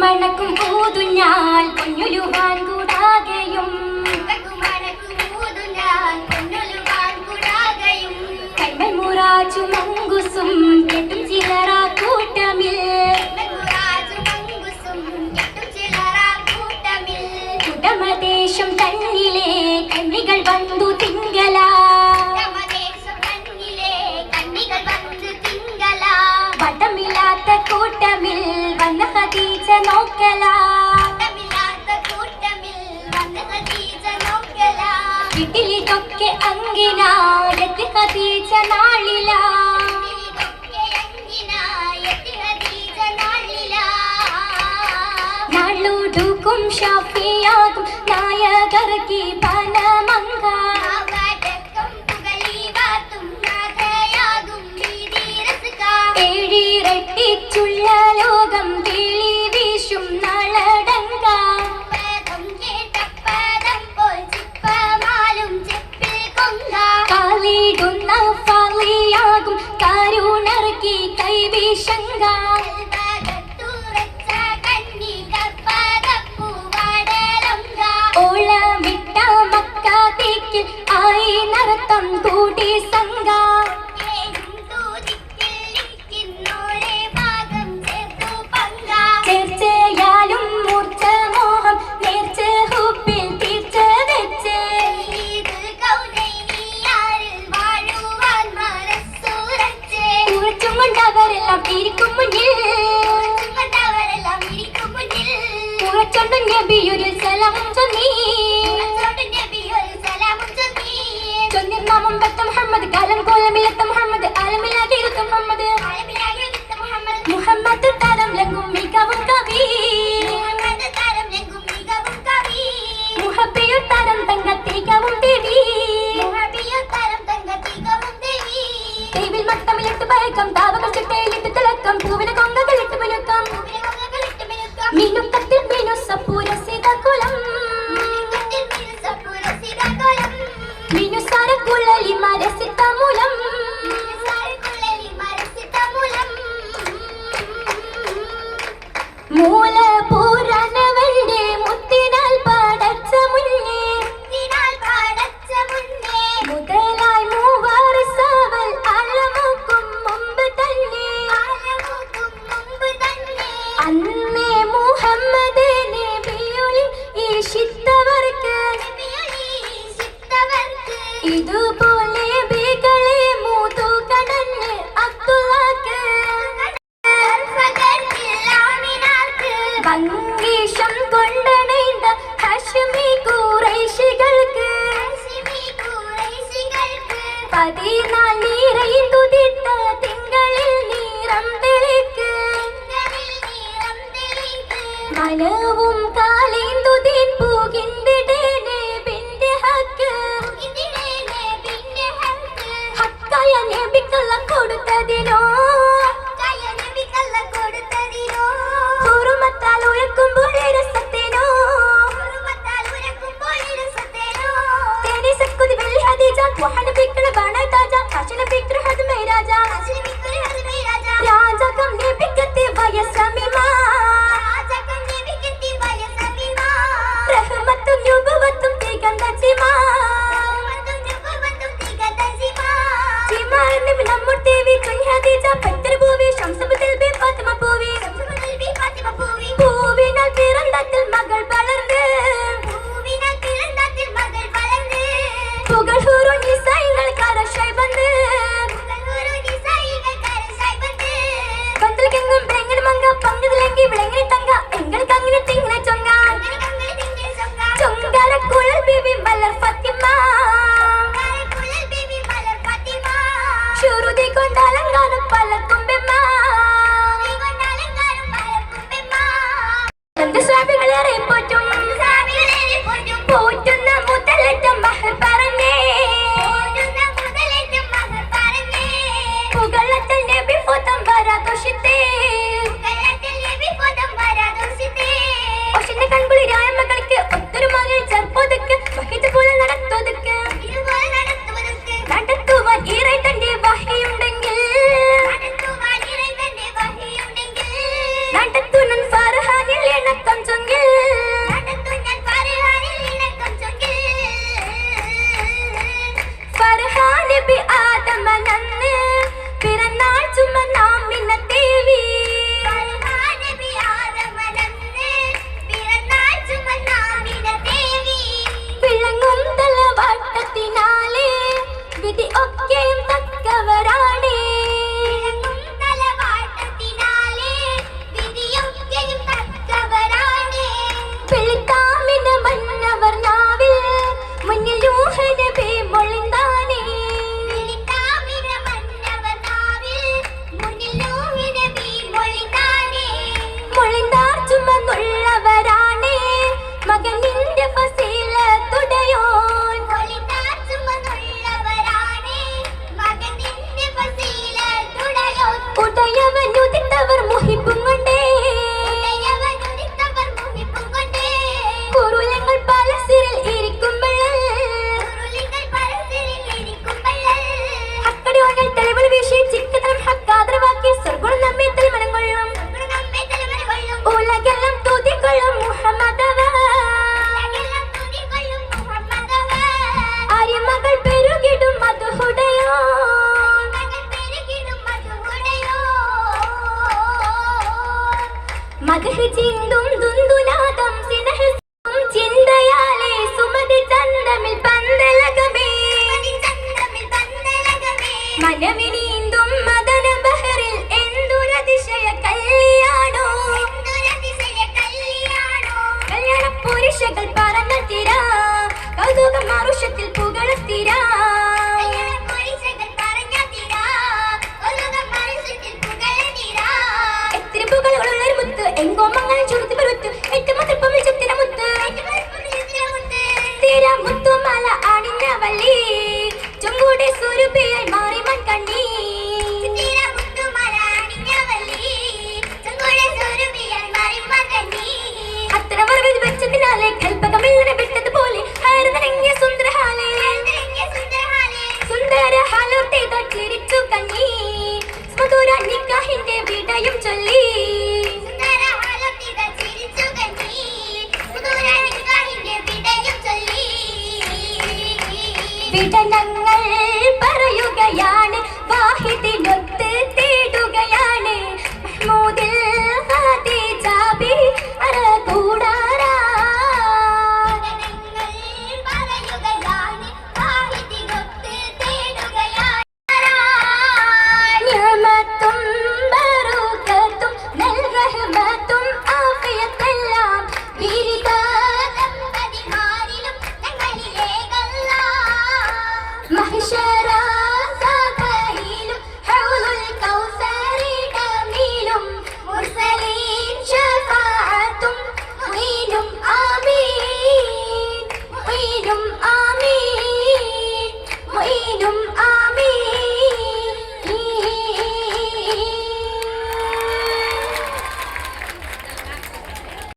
മണക്കും പൂതുഞ്ഞാൽ പൊന്നുലുവാൻ കൂടാകെയും. Colonel കൂട്ടമിൽ. കുടമദേശം തന്നിലേ കണ്ണികൾ വന്നു തിങ്ങി നോക്കലാ. ഇതൊക്കെ അങ്കിനായത്ത് ഹദീജ നാളില. നാളൂടുക്കും ഷാഫിയാകും നായകർക്ക് പനമങ്ക ഏഴിരട്ടിച്ചുള്ള ലോകം തീ കൂടി സം Nabi Muhammad മലമിനീന്തും മദന ബഹറിൽ എന്തൊരതിശയ കല്യാണോ? കല്യാണ പുരുഷകൾ പറന്നെത്തിരാ കൗതുകം മറുഷ